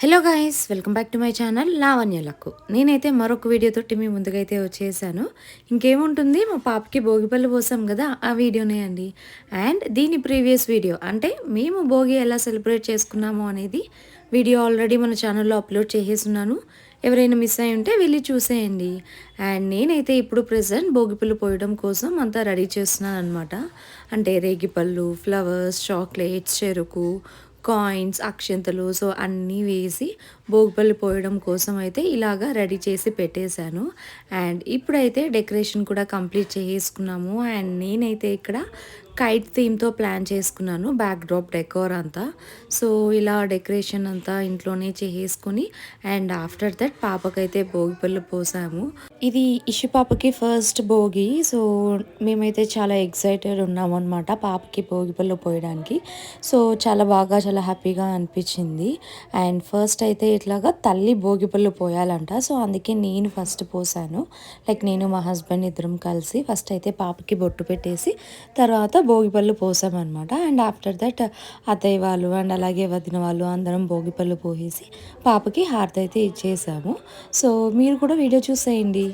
Hello guys welcome back to my channel లావణ్యలకు నేనైతే మరొక వీడియోతోటి మీ ముందుకైతే వచ్చేసాను. ఇంకేముంటుంది మా పాపకి భోగిపళ్ళు పోసాం కదా ఆ వీడియోనే అండి. అండ్ దీని ప్రీవియస్ వీడియో అంటే మేము భోగి ఎలా సెలబ్రేట్ చేసుకున్నాము అనేది వీడియో ఆల్రెడీ మన ఛానల్లో అప్లోడ్ చేసేసున్నాను. ఎవరైనా మిస్ అయి ఉంటే వెళ్ళి చూసేయండి. అండ్ నేనైతే ఇప్పుడు ప్రజెంట్ భోగిపళ్ళు పోయడం కోసం అంతా రెడీ చేస్తున్నాను అనమాట అంటే రేగిపళ్ళు ఫ్లవర్స్ చాక్లెట్స్ చెరుకు కాయిన్స్ అక్షంతలు సో అన్నీ వేసి భోగిపల్లి పోయడం కోసం అయితే ఇలాగా రెడీ చేసి పెట్టేశాను. అండ్ ఇప్పుడైతే డెకరేషన్ కూడా కంప్లీట్ చేసుకున్నాము. అండ్ నేనైతే ఇక్కడ కైట్ థీమ్తో ప్లాన్ చేసుకున్నాను బ్యాక్ డ్రాప్ డెకోర్ అంతా. సో ఇలా డెకరేషన్ అంతా ఇంట్లోనే చేసుకుని అండ్ ఆఫ్టర్ దట్ పాపకైతే భోగి పళ్ళు పోసాము. ఇది ఇషు పాపకి ఫస్ట్ భోగి. సో మేమైతే చాలా ఎక్సైటెడ్ ఉన్నాము అనమాట పాపకి భోగి పళ్ళు పోయడానికి. సో చాలా బాగా చాలా హ్యాపీగా అనిపించింది. అండ్ ఫస్ట్ అయితే ఇట్లాగా తల్లి భోగి పళ్ళు పోయాలంట. సో అందుకే నేను ఫస్ట్ పోసాను. లైక్ నేను మా హస్బెండ్ ఇద్దరం కలిసి ఫస్ట్ అయితే పాపకి బొట్టు పెట్టేసి తర్వాత భోగిపళ్ళు పోసామన్నమాట. అండ్ ఆఫ్టర్ దట్ అత్తయ్య వాళ్ళు అండ్ అలాగే వదిన వాళ్ళు అందరం భోగిపళ్ళు పోసేసి పాపకి హారతి అయితే ఇచ్చేసాము. సో మీరు కూడా వీడియో చూసేయండి.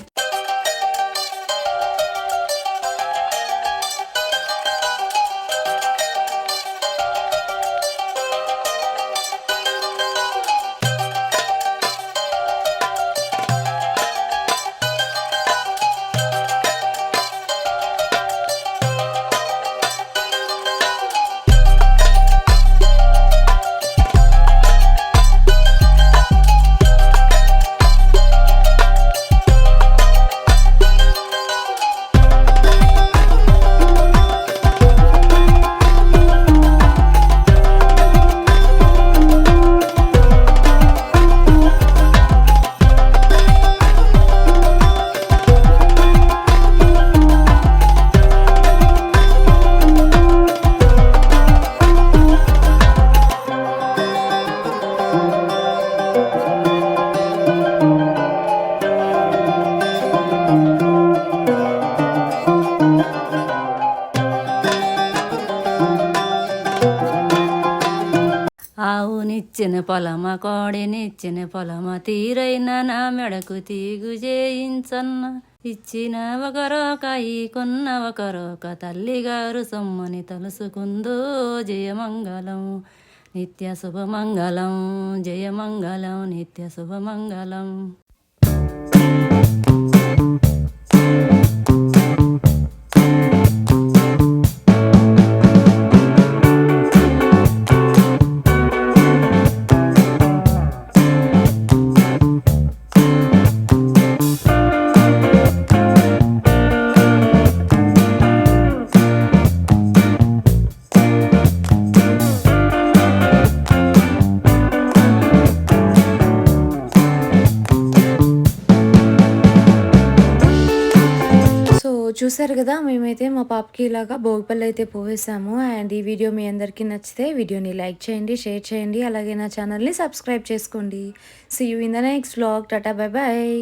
ఆవునిచ్చిన పొలమ కోడినిచ్చిన పొలమ తీరైన నా మెడకు తీగు చేయించన్న. ఇచ్చిన ఒకరోక కొన్న ఒకరోక తల్లిగారు సొమ్మని తలుసుకుందో జయమంగళం. నిత్య శుభమంగళం జయమంగళం నిత్య శుభమంగళం. చూసారు కదా మేమైతే మా పాపకి ఇలాగా భోగిపల్లి అయితే పోవేసాము అండ్ ఈ వీడియో మీ అందరికీ నచ్చితే వీడియోని లైక్ చేయండి షేర్ చేయండి. అలాగే నా ఛానల్ని సబ్స్క్రైబ్ చేసుకోండి. See you in the next blog tata bye bye